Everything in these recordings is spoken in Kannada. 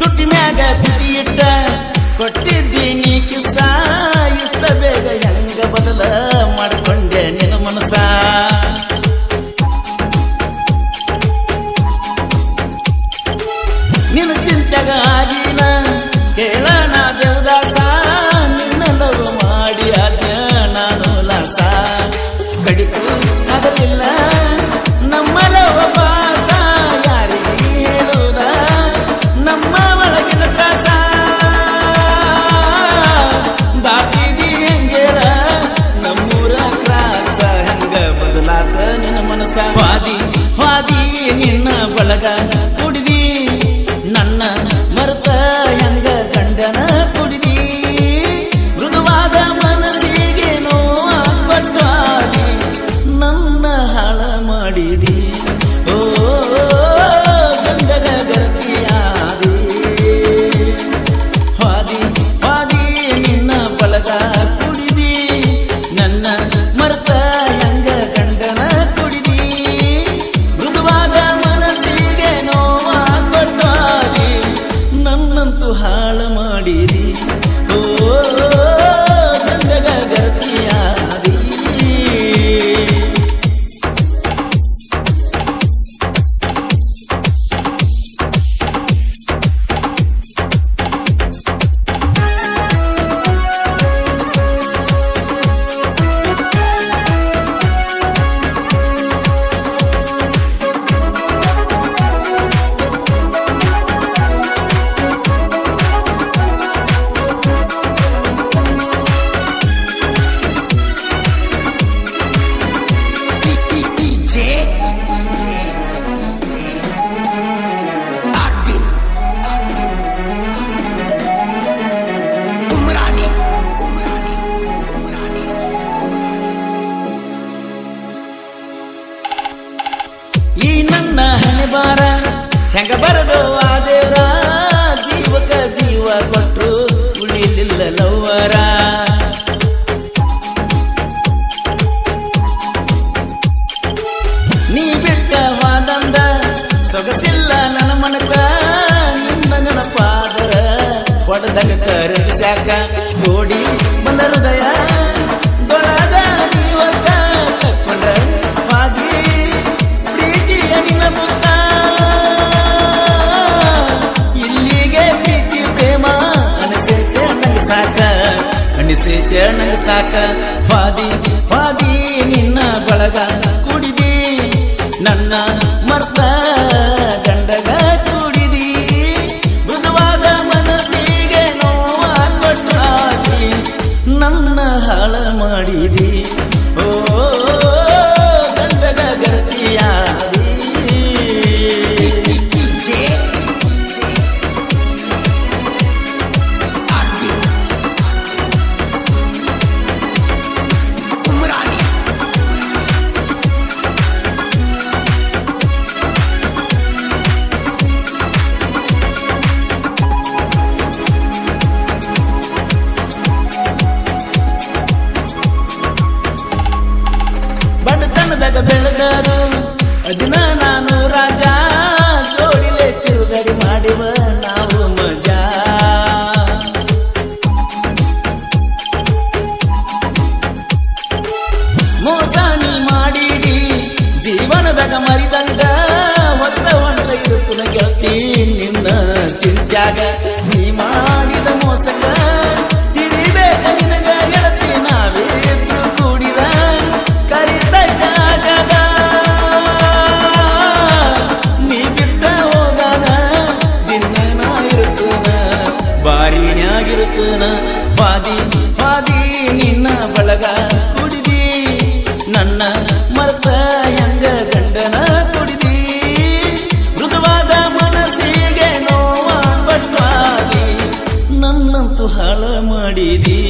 ತುಟಿ ಮ್ಯಾಗ ತುಟಿ ಇಟ್ಟ ಕೊಟ್ಟಿದ್ದೀನಿ ಕಿಸ ಇಷ್ಟ ಬೇಗ ಹೆಂಗ ಬದಲ ಮಾಡ್ಕೊಂಡೆ ನಿನ್ನ ಮನಸ ನಿನ್ನ ಚಿಂತೆಗ ಆಗಿನ ಕೇಳ ಹೆಂಗ ಬರಲು ಆ ದೇವ್ರ? ಜೀವಕ ಜೀವ ಕೊಟ್ಟರು ಉಳಿಲಿಲ್ಲ ಲವ್ವರ. ನೀ ಬಿಟ್ಟ ವಾದಂದ ಸೊಗಸಿಲ್ಲ ನನ್ನ ಮನಕ, ನಿನ್ನ ನೆನಪಾದರ, ಹೊಡೆದಂಗ ಸಾಕ ಕುಡಿಸಿದ್ಯ ನಂಗೆ ಸಾಕ? ವಾದಿ ವಾದಿ, ನಿನ್ನ ಬಳಗ ಕುಡಿದಿ. ನನ್ನ ಮರ್ತ ಗಂಡಗ ಕೂಡಿದಿ. ಮೃದುವಾದ ಮನಸ್ಸಿಗೆ ನೋವ ನನ್ನ ಹಾಳ ಮಾಡಿದಿ. ಓ ederim Hadi ben ನನ್ನಂತೂ ಹಾಳ ಮಾಡಿದಿ.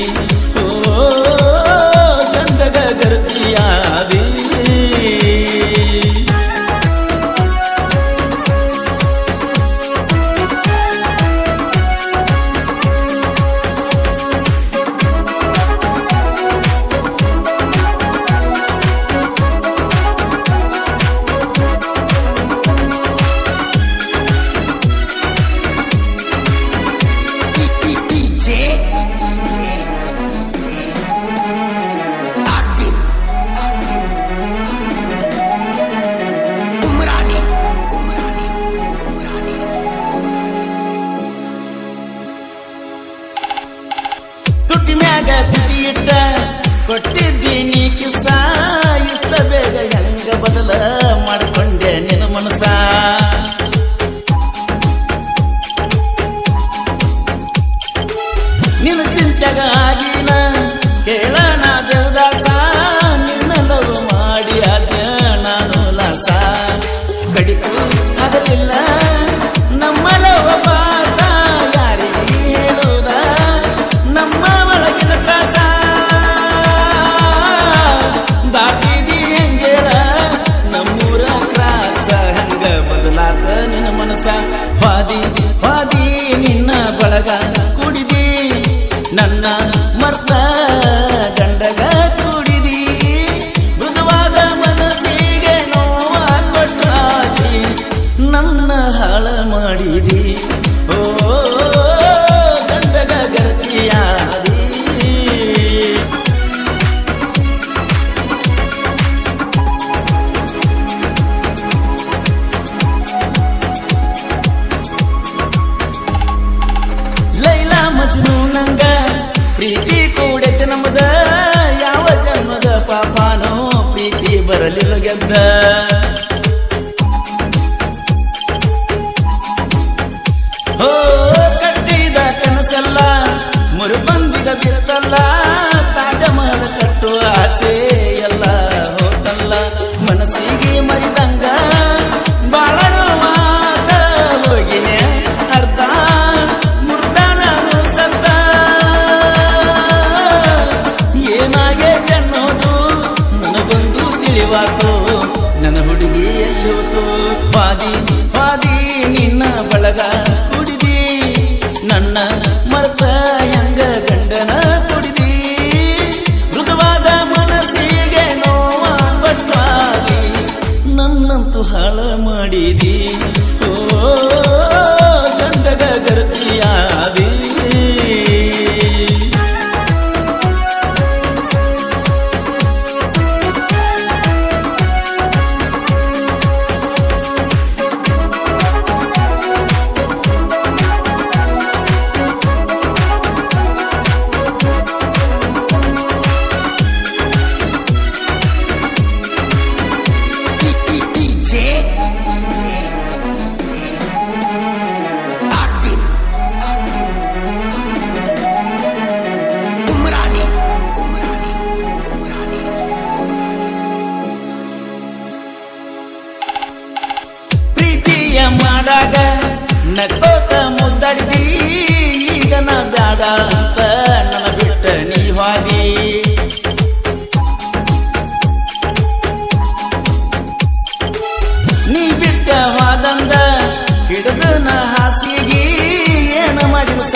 ಆತ ನಿನ್ನ ಮನಸ್ಸ ವಾದಿ ವಾದಿ ನಿನ್ನ ಬಳಗ ಕುಡಿದಿ. ನನ್ನ ಮರ್ತ ಗಂಡಗ ಕೂಡಿದಿ. ಮೃದುವಾದ ಮನಸ್ಸಿಗೆ ನೋವ ಕೊಟ್ಟಾಗಿ ನನ್ನ ಹಾಳ ಮಾಡಿದಿ. bad বাজিনি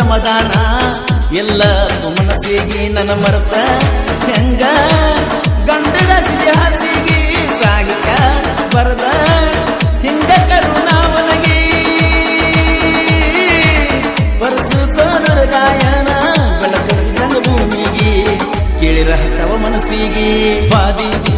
ಸಮಾಧಾನ? ಎಲ್ಲ ಮನಸ್ಸಿಗೆ ನನ್ನ ಮರತ ಹೆಂಗ? ಗಂಡದ ಸಿಹಾಸಿಗೆ ಸಾಗಿಕ ಬರದ ಹಿಂಗ ಕರುಣಾವನಗಿ. ಪರಸುತನರ ಗಾಯನ ಬೆಳಕರಿದಂಗ ಭೂಮಿಗೆ ಕೇಳಿರಹತವ ಮನಸ್ಸಿಗೆ. ಬಾದಿ